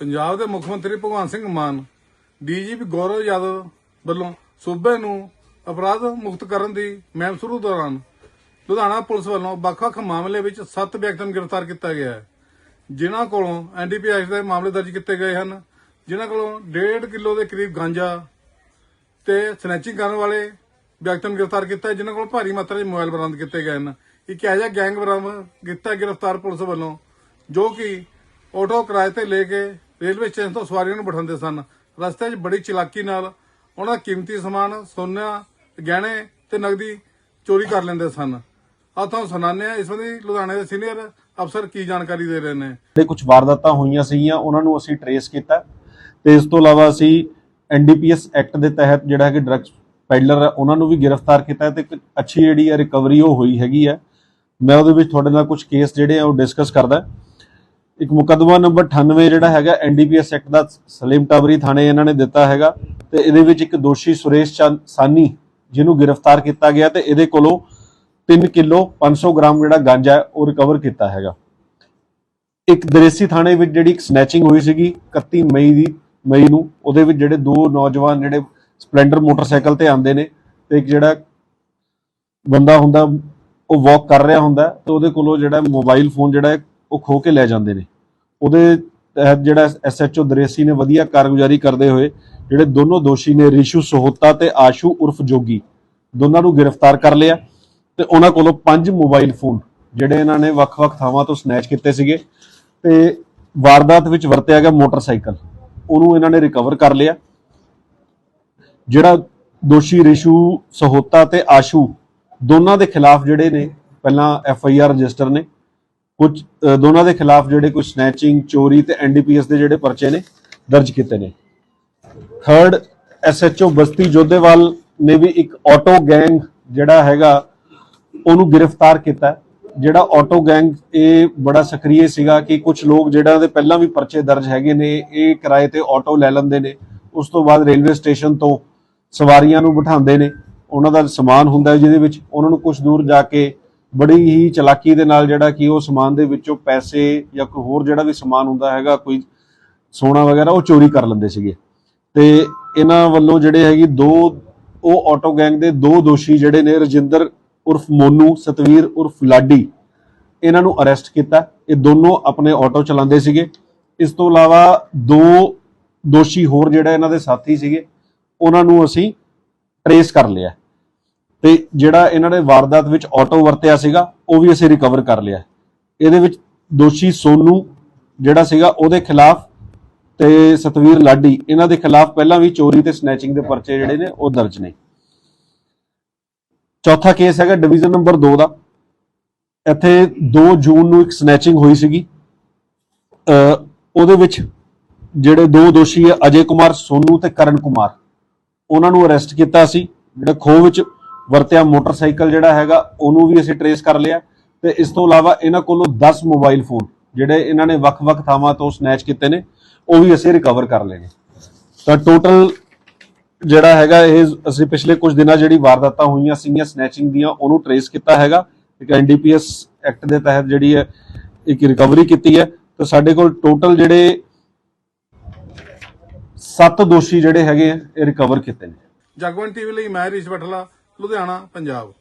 ਪੰਜਾਬ ਦੇ ਮੁੱਖ ਮੰਤਰੀ ਭਗਵੰਤ ਸਿੰਘ ਮਾਨ, ਡੀਜੀਪੀ ਗੌਰਵ ਯਾਦਵ ਵੱਲੋਂ ਸੂਬੇ ਨੂੰ ਅਪਰਾਧ ਮੁਕਤ ਕਰਨ ਦੀ ਮਹਿਮ ਸ਼ੁਰੂ ਦੌਰਾਨ ਲੁਧਿਆਣਾ ਪੁਲਿਸ ਵੱਲੋਂ ਵੱਖ-ਵੱਖ ਮਾਮਲੇ ਵਿੱਚ 7 ਵਿਅਕਤੀਆਂ ਨੂੰ ਗ੍ਰਿਫਤਾਰ ਕੀਤਾ ਗਿਆ ਹੈ। ਜਿਨ੍ਹਾਂ ਕੋਲੋਂ ਐਨਡੀਪੀਐਸ ਦੇ ਮਾਮਲੇ ਦਰਜ ਕੀਤੇ ਗਏ ਹਨ, ਜਿਨ੍ਹਾਂ ਕੋਲੋਂ 1.5 ਕਿਲੋ ਦੇ ਕਰੀਬ ਗਾਂਜਾ ਤੇ ਸਨੈਚਿੰਗ ਕਰਨ ਵਾਲੇ ਵਿਅਕਤੀਆਂ ਨੂੰ ਗ੍ਰਿਫਤਾਰ ਕੀਤਾ ਜਿਨ੍ਹਾਂ ਕੋਲ ਭਾਰੀ ਮਾਤਰਾ 'ਚ ਮੋਬਾਈਲ ਬਰਾਮਦ ਕੀਤੇ ਗਏ ਹਨ। ਇੱਕ ਇਹੋ ਜਿਹਾ ਗੈਂਗ ਬਰਾਮਦ ਕੀਤਾ ਗ੍ਰਿਫਤਾਰ ਪੁਲਿਸ ਵੱਲੋਂ, ਜੋ ਕਿ ਆਟੋ ਕਿਰਾਏ ਤੇ ਲੈ ਕੇ ਰੇਲਵੇ ਸਟੇਸ਼ਨ ਤੋਂ ਸਵਾਰੀਆਂ ਨੂੰ ਬਿਠਾਉਂਦੇ ਸਨ। ਰਸਤੇ 'ਚ ਬੜੀ ਚਲਾਕੀ ਨਾਲ ਉਹਨਾਂ ਦਾ ਕੀਮਤੀ ਸਮਾਨ, ਸੋਨਾ, ਗਹਿਣੇ ਤੇ ਨਗਦੀ ਚੋਰੀ ਕਰ ਲੈਂਦੇ ਸਨ। ਆਹ ਤੁਹਾਨੂੰ ਸੁਣਾਉਂਦੇ ਆ, ਇਸ ਸੰਬੰਧੀ ਲੁਧਿਆਣੇ ਦੇ ਸੀਨੀਅਰ ਅਫਸਰ ਕੀ ਜਾਣਕਾਰੀ ਦੇ ਰਹੇ ਨੇ? ਜਿਹੜੇ ਕੁਝ ਵਾਰਦਾਤਾਂ ਹੋਈਆਂ ਸੀਗੀਆਂ, ਉਹਨਾਂ ਨੂੰ ਅਸੀਂ ਟਰੇਸ ਕੀਤਾ ਤੇ ਇਸ ਤੋਂ ਇਲਾਵਾ ਅਸੀਂ ਐਨਡੀਪੀਐਸ ਐਕਟ ਦੇ ਤਹਿਤ ਜਿਹੜਾ ਹੈ ਕਿ ਡਰੱਗਸ ਪੈਡਲਰ ਹੈ, ਉਹਨਾਂ ਨੂੰ ਵੀ ਗ੍ਰਿਫਤਾਰ ਕੀਤਾ ਤੇ ਇੱਕ ਅੱਛੀ ਜਿਹੜੀ ਹੈ ਰਿਕਵਰੀ ਉਹ ਹੋਈ ਹੈਗੀ ਹੈ। ਮੈਂ ਉਹਦੇ ਵਿੱਚ ਤੁਹਾਡੇ ਨਾਲ ਕੁਝ ਕੇਸ ਜਿਹੜੇ ਆ ਉਹ ਡਿਸਕਸ ਕਰਦਾ ਇੱਕ ਮੁਕੱਦਮਾ ਨੰਬਰ 98 ਜਿਹੜਾ ਹੈਗਾ ਐਨਡੀਪੀਐਸ ਐਕਟ ਦਾ ਸਲੀਮ ਟਾਬਰੀ ਥਾਣੇ ਇਹਨਾਂ ਨੇ ਦਿੱਤਾ ਹੈਗਾ ਤੇ ਇਹਦੇ ਵਿੱਚ ਇੱਕ ਦੋਸ਼ੀ ਸੁਰੇਸ਼ ਚੰਦ ਸਾਨੀ ਜਿਹਨੂੰ ਗ੍ਰਿਫਤਾਰ ਕੀਤਾ ਗਿਆ ਤੇ ਇਹਦੇ ਕੋਲੋਂ 3 ਕਿਲੋ 500 ਗ੍ਰਾਮ ਜਿਹੜਾ ਗਾਂਜਾ ਹੈ ਉਹ ਰਿਕਵਰ ਕੀਤਾ ਹੈਗਾ। ਇੱਕ ਦਰੇਸੀ ਥਾਣੇ ਵਿੱਚ ਜਿਹੜੀ ਇੱਕ ਸਨੈਚਿੰਗ ਹੋਈ ਸੀਗੀ 31 ਮਈ ਦੀ, ਮਈ ਨੂੰ, ਉਹਦੇ ਵਿੱਚ ਜਿਹੜੇ ਦੋ ਨੌਜਵਾਨ ਜਿਹੜੇ ਸਪਲੈਂਡਰ ਮੋਟਰਸਾਈਕਲ ਤੇ ਆਉਂਦੇ ਨੇ ਤੇ ਇੱਕ ਜਿਹੜਾ ਬੰਦਾ ਹੁੰਦਾ, ਉਹ ਵਾਕ ਕਰ ਰਿਹਾ ਹੁੰਦਾ ਤੇ ਉਹਦੇ ਕੋਲੋਂ ਜਿਹੜਾ ਮੋਬਾਈਲ ਫੋਨ ਜਿਹੜਾ ਉਹ ਖੋ ਕੇ ਲੈ ਜਾਂਦੇ ਨੇ। ਉਹਦੇ ਤਹਿਤ ਜਿਹੜਾ ਐਸਐਚਓ ਦਰੇਸੀ ਨੇ ਵਧੀਆ ਕਾਰਗੁਜ਼ਾਰੀ ਕਰਦੇ ਹੋਏ, ਜਿਹੜੇ ਦੋਨੋਂ ਦੋਸ਼ੀ ਨੇ, ਰਿਸ਼ੂ ਸੋਹਤਾ ਤੇ ਆਸ਼ੂ ਉਰਫ ਜੋਗੀ, ਦੋਨਾਂ ਨੂੰ ਗ੍ਰਿਫਤਾਰ ਕਰ ਲਿਆ ਤੇ ਉਹਨਾਂ ਕੋਲੋਂ ਪੰਜ ਮੋਬਾਈਲ ਫੋਨ, ਜਿਹੜੇ ਇਹਨਾਂ ਨੇ ਵੱਖ-ਵੱਖ ਥਾਵਾਂ ਤੋਂ ਸਨੈਚ ਕੀਤੇ ਸੀਗੇ ਤੇ ਵਾਰਦਾਤ ਵਿੱਚ ਵਰਤਿਆ ਗਿਆ ਮੋਟਰਸਾਈਕਲ। ਉਹਨੂੰ ਇਹਨਾਂ ਨੇ ਰਿਕਵਰ ਕਰ ਲਿਆ। ਜਿਹੜਾ ਦੋਸ਼ੀ ਰਿਸ਼ੂ, ਸਹੋਤਾ ਤੇ ਆਸ਼ੂ, ਦੋਨਾਂ ਦੇ ਖਿਲਾਫ ਜਿਹੜੇ ਨੇ, ਪਹਿਲਾਂ ਐਫ ਆਈ ਆਰ ਰਜਿਸਟਰ ਨੇ ਕੁਝ ਦੋਨਾਂ ਦੇ ਖਿਲਾਫ ਜਿਹੜੇ ਕੁਝ ਸਨੈਚਿੰਗ ਚੋਰੀ ਤੇ ਐਨਡੀਪੀਐਸ ਦੇ ਜਿਹੜੇ ਪਰਚੇ ਨੇ, ਦਰਜ ਕੀਤੇ ਨੇ। ਥਰਡ ਐਸਐਚਓ ਬਸਤੀ ਜੋਧੇਵਾਲ ਨੇ ਵੀ ਇੱਕ ਆਟੋ ਗੈਂਗ ਜਿਹੜਾ ਹੈਗਾ, ਉਹਨੂੰ ਗ੍ਰਿਫਤਾਰ ਕੀਤਾ। ਜਿਹੜਾ ਆਟੋ ਗੈਂਗ ਇਹ ਬੜਾ ਸਕਰੀਏ ਸੀਗਾ ਕਿ ਕੁਝ ਲੋਕ ਜਿਹੜਾ ਦੇ ਪਹਿਲਾਂ ਵੀ ਪਰਚੇ ਦਰਜ ਹੈਗੇ ਨੇ, ਇਹ ਕਿਰਾਏ ਤੇ ਆਟੋ ਲੈ ਲੈਂਦੇ ਨੇ। ਉਸ ਤੋਂ ਬਾਅਦ ਰੇਲਵੇ ਸਟੇਸ਼ਨ ਤੋਂ ਸਵਾਰੀਆਂ ਨੂੰ ਬਿਠਾਉਂਦੇ ਨੇ। ਉਹਨਾਂ ਦਾ ਸਮਾਨ ਹੁੰਦਾ ਜਿਹਦੇ ਵਿੱਚ ਉਹਨਾਂ ਨੂੰ ਕੁਝ ਦੂਰ ਜਾ ਕੇ ਬੜੀ ਹੀ ਚਲਾਕੀ ਦੇ ਨਾਲ ਜਿਹੜਾ ਕਿ ਉਹ ਸਮਾਨ ਦੇ ਵਿੱਚੋਂ ਪੈਸੇ ਜਾਂ ਕੋਈ ਹੋਰ ਜਿਹੜਾ ਵੀ ਸਮਾਨ ਹੁੰਦਾ ਹੈਗਾ, ਕੋਈ ਸੋਨਾ ਵਗੈਰਾ ਉਹ ਚੋਰੀ ਕਰ ਲੈਂਦੇ ਸੀਗੇ। ਤੇ ਇਹਨਾਂ ਵੱਲੋਂ ਜਿਹੜੇ ਹੈਗੀ ਦੋ, ਉਹ ਆਟੋ ਗੈਂਗ ਦੇ ਦੋ ਦੋਸ਼ੀ ਜਿਹੜੇ ਨੇ, ਰਜਿੰਦਰ ਉਰਫ ਮੋਨੂ, ਸਤਵੀਰ ਉਰਫ ਲਾਡੀ, ਇਹਨਾਂ ਨੂੰ ਅਰੈਸਟ ਕੀਤਾ। ਇਹ ਦੋਨੋਂ ਆਪਣੇ ਆਟੋ ਚਲਾਉਂਦੇ ਸੀਗੇ। ਇਸ ਤੋਂ ਇਲਾਵਾ ਦੋ ਦੋਸ਼ੀ ਹੋਰ ਜਿਹੜਾ ਇਹਨਾਂ ਦੇ ਸਾਥੀ ਸੀਗੇ, ਉਹਨਾਂ ਨੂੰ ਅਸੀਂ ਟਰੇਸ ਕਰ ਲਿਆ। ਤੇ ਜਿਹੜਾ ਇਹਨਾਂ ਨੇ ਵਾਰਦਾਤ ਵਿੱਚ ਆਟੋ ਵਰਤਿਆ ਸੀਗਾ, ਉਹ ਵੀ ਅਸੀਂ ਰਿਕਵਰ ਕਰ ਲਿਆ। ਇਹਦੇ ਵਿੱਚ ਦੋਸ਼ੀ ਸੋਨੂ ਜਿਹੜਾ ਸੀਗਾ, ਉਹਦੇ ਖਿਲਾਫ ਤੇ ਸਤਵੀਰ ਲਾਡੀ, ਇਹਨਾਂ ਦੇ ਖਿਲਾਫ ਪਹਿਲਾਂ ਵੀ ਚੋਰੀ ਤੇ ਸਨੈਚਿੰਗ ਦੇ ਪਰਚੇ ਜਿਹੜੇ ਨੇ, ਉਹ ਦਰਜ ਨੇ। ਚੌਥਾ ਕੇਸ ਹੈਗਾ ਡਿਵੀਜ਼ਨ ਨੰਬਰ 2 ਦਾ। ਇੱਥੇ 2 ਜੂਨ ਨੂੰ ਇੱਕ ਸਨੈਚਿੰਗ ਹੋਈ ਸੀਗੀ। ਉਹਦੇ ਵਿੱਚ ਜਿਹੜੇ ਦੋ ਦੋਸ਼ੀ ਹੈ ਅਜੇ ਕੁਮਾਰ, ਸੋਨੂ ਤੇ ਕਰਨ ਕੁਮਾਰ। ਉਹਨਾਂ ਨੂੰ ਅਰੈਸਟ ਕੀਤਾ ਸੀ। ਜਿਹੜਾ ਖੋਹ ਵਿੱਚ ਵਰਤਿਆ ਮੋਟਰਸਾਈਕਲ ਜਿਹੜਾ ਹੈਗਾ, ਉਹਨੂੰ ਵੀ ਅਸੀਂ ਟਰੇਸ ਕਰ ਲਿਆ। ਤੇ ਇਸ ਤੋਂ ਇਲਾਵਾ ਇਹਨਾਂ ਕੋਲੋਂ 10 ਮੋਬਾਈਲ ਫੋਨ ਜਿਹੜੇ ਇਹਨਾਂ ਨੇ ਵੱਖ-ਵੱਖ ਥਾਵਾਂ ਤੋਂ ਸਨੈਚ ਕੀਤੇ ਨੇ, ਉਹ ਵੀ ਅਸੀਂ ਰਿਕਵਰ ਕਰ ਲਏ ਨੇ। ਤਾਂ ਟੋਟਲ ਜਿਹੜਾ ਹੈਗਾ, ਇਹ ਅਸੀਂ ਪਿਛਲੇ ਕੁਝ ਦਿਨਾਂ ਜਿਹੜੀ ਵਾਰਦਾਤਾਂ ਹੋਈਆਂ ਸੀਗੀਆਂ ਸਨੈਚਿੰਗ ਦੀਆਂ, ਉਹਨੂੰ ਟਰੇਸ ਕੀਤਾ ਹੈਗਾ। ਇੱਕ ਐਨਡੀਪੀਐਸ ਐਕਟ ਦੇ ਤਹਿਤ ਜਿਹੜੀ ਹੈ, ਇੱਕ ਰਿਕਵਰੀ ਕੀਤੀ ਹੈ। ਤਾਂ ਸਾਡੇ ਕੋਲ ਟੋਟਲ ਜਿਹੜੇ ਸੱਤ ਦੋਸ਼ੀ ਜਿਹੜੇ ਹੈਗੇ ਆ, ਇਹ ਰਿਕਵਰ ਕੀਤੇ ਨੇ। ਜਗਵੰਤ ਟੀਵੀ ਲਈ ਮੈਂ ਰਿਸ਼ ਬਠਲਾ ਲੁਧਿਆਣਾ ਪੰਜਾਬ।